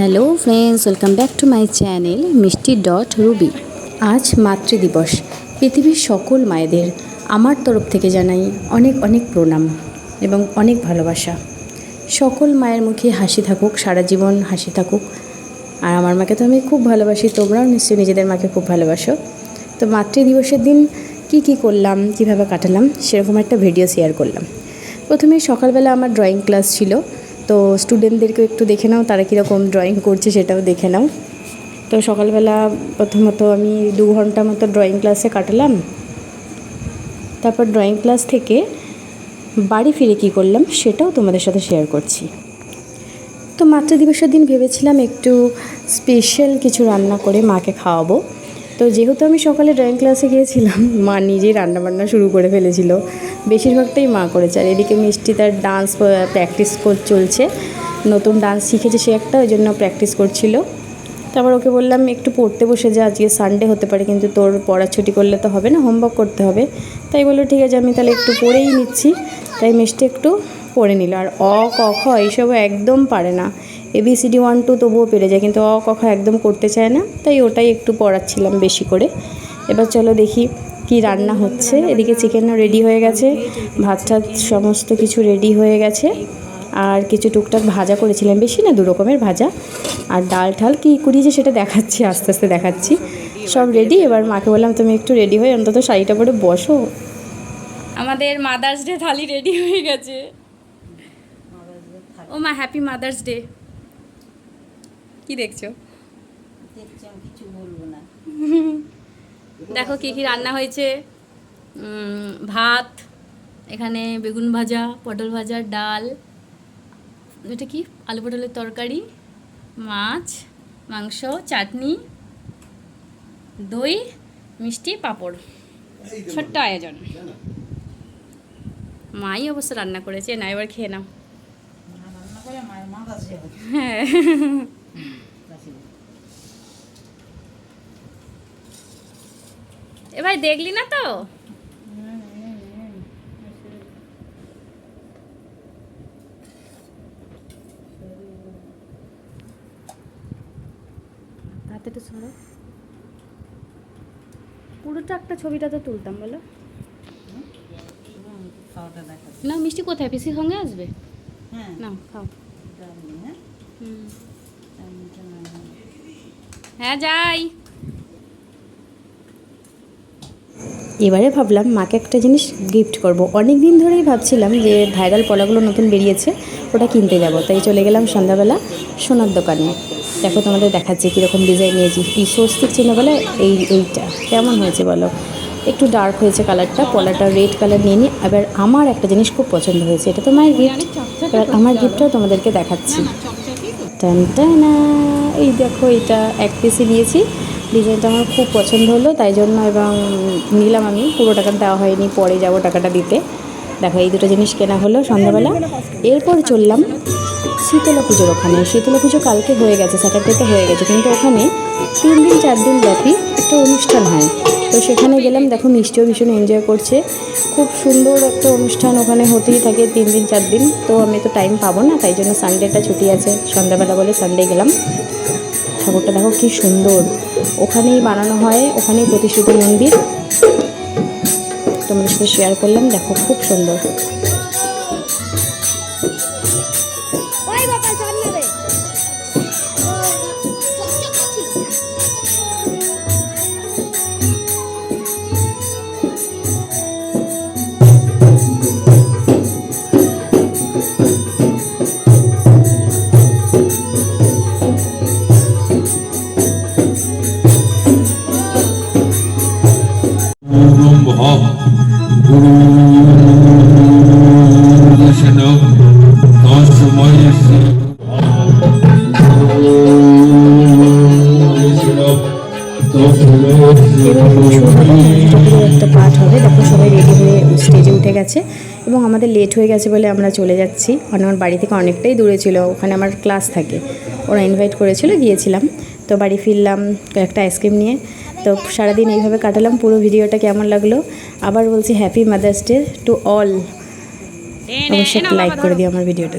Hello friends welcome back to my channel Mishti dot Ruby আজ মাতৃদিবস পৃথিবীর সকল মায়েদের আমার তরফ থেকে জানাই অনেক অনেক প্রণাম এবং অনেক ভালোবাসা। সকল মায়ের মুখে হাসি থাকুক, সারা জীবন হাসি থাকুক। আর আমার মাকে তো আমি খুব ভালোবাসি, তোমরাও নিশ্চয়ই নিজেদের মাকে খুব ভালোবাসো। তো মাতৃদিবসের দিন কি কি করলাম, কীভাবে কাটালাম, সেরকম একটা ভিডিও শেয়ার করলাম। প্রথমে সকালবেলা আমার ড্রয়িং ক্লাস ছিল। তো স্টুডেন্টদেরকেও একটু দেখে নাও, তারা কীরকম ড্রয়িং করছে সেটাও দেখে নাও। তো সকালবেলা প্রথমত আমি দু ঘণ্টা মতো ড্রয়িং ক্লাসে কাটালাম। তারপর ড্রয়িং ক্লাস থেকে বাড়ি ফিরে কী করলাম সেটাও তোমাদের সাথে শেয়ার করছি। তো মাতৃদিবসের দিন ভেবেছিলাম একটু স্পেশাল কিছু রান্না করে মাকে খাওয়াবো। তো যেহেতু আমি সকালে ড্রয়িং ক্লাসে গিয়েছিলাম, মা নিজেই রান্নাবান্না শুরু করে ফেলেছিল। বেশিরভাগটাই মা করেছে, আর এদিকে মিষ্টি তার ডান্স প্র্যাকটিস চলছে। নতুন ডান্স শিখেছে সে একটা, ওই জন্য প্র্যাকটিস করছিল। তারপর ওকে বললাম, একটু পড়তে বসে যা, আজকে সানডে হতে পারে, কিন্তু তোর পড়া ছুটি করলে তো হবে না হোমওয়ার্ক করতে হবে। তাই বলল, ঠিক আছে, আমি তাহলে একটু পড়েই নিচ্ছি। তাই মিষ্টি একটু পড়ে নিল, আর অ, ক, খ এইসব একদম পারে না। এবিসিডি ওয়ান টু তবুও পেরে যায়, কিন্তু অ ক খ একদম করতে চায় না, তাই ওটাই একটু পড়াচ্ছিলাম বেশি করে। এবার চলো দেখি কি রান্না হচ্ছে। এদিকে চিকেনও রেডি হয়ে গেছে ভাত টাত সমস্ত কিছু রেডি হয়ে গেছে, আর কিছু টুকটাক ভাজা করেছিলাম, বেশি না দু রকমের ভাজা। আর ডাল ঠাল কী করিয়েছে সেটা দেখাচ্ছি, আস্তে আস্তে দেখাচ্ছি। সব রেডি এবার মাকে বললাম, তুমি একটু রেডি হয়ে অন্তত শাড়িটা পরে বসো। আমাদের মাদার্স ডে থালি রেডি হয়ে গেছে। ও মা হ্যাপি মাদার্স ডে কি দেখছ? কিছু বলব না। দেখো কি কি রান্না হয়েছে। ভাত এখানে বেগুন ভাজা পটল ভাজা ডাল এটা কি? আলু পটলের তরকারি মাছ মাংস চাটনি দই মিষ্টি পাঁপড়। ছোট্ট আয়োজন। মাই অবশ্য রান্না করেছে না এবার খেয়ে নাও। হ্যাঁ। এ ভাই দেখলি না তো? হাতে তো সরো। পুরোটা একটা ছবিটা তো তুলতাম বলো। না মিষ্টি কোথায়? পিসির সঙ্গে আসবে? হ্যাঁ। না খাও। হ্যাঁ যাই। এবারে ভাবলাম মাকে একটা জিনিস গিফট করব। অনেক দিন ধরেই ভাবছিলাম যে ভাইরাল পলাগুলো নতুন বেরিয়েছে, ওটা কিনতে যাব। তাই চলে গেলাম সন্ধ্যাবেলা সোনার দোকানে। দেখো তোমাদের দেখাচ্ছি কীরকম ডিজাইন নিয়েছি। এই স্বস্তিক চিহ্ন বলে এই, এইটা। কেমন হয়েছে বলো? একটু ডার্ক হয়েছে কালারটা পলাটা রেড কালার নিয়ে নিই এবার আমার একটা জিনিস খুব পছন্দ হয়েছে, এটা তো মায়ের গিফট এবার আমার গিফটটাও তোমাদেরকে দেখাচ্ছি। টান, টানা এই দেখো এটা এক পিসি নিয়েছি। ডিজাইনটা আমার খুব পছন্দ হলো, তাই জন্য এবং নিলাম আমি। পুরো টাকা দেওয়া হয়নি, পরে যাব টাকাটা দিতে। দেখো, এই দুটো জিনিস কেনা হলো সন্ধ্যাবেলা। এরপর চললাম শীতলা পুজোর ওখানে। শীতলা পুজো কালকে হয়ে গেছে স্যাটারডেতে হয়ে গেছে। কিন্তু ওখানে তিন দিন, চার দিন ব্যাপী একটা অনুষ্ঠান হয়। সেখানে গেলাম। দেখো, মিষ্টিও ভীষণ এনজয় করছে। খুব সুন্দর একটা অনুষ্ঠান ওখানে হতেই থাকে তিন দিন, চার দিন। তো আমি তো টাইম পাবো না, তাই জন্য সানডেটা ছুটি আছে। সন্ধ্যাবেলা বলে সানডে গেলাম। ঠাকুরটা দেখো কী সুন্দর। ওখানেই বানানো হয়, ওখানেই প্রতিশ্রুতি মন্দির। তোমাদের সাথে শেয়ার করলাম। দেখো, খুব সুন্দর। পূর্বম একটা পাঠ হবে। দেখো সবাই রেডি হয়ে স্টেজে উঠে গেছে এবং আমাদের লেট হয়ে গেছে বলে আমরা চলে যাচ্ছি। কারণ আমার বাড়ি থেকে অনেকটাই দূরে ছিল, ওখানে আমার ক্লাস থাকে। ওরা ইনভাইট করেছিল, গিয়েছিলাম। তো বাড়ি ফিরলাম একটা আইসক্রিম নিয়ে। তো সারাদিন এইভাবে কাটালাম, পুরো ভিডিওটা কেমন লাগল? আবার বলছি happy mother's day to all অবশ্যই লাইক করে দিও আমার ভিডিওটা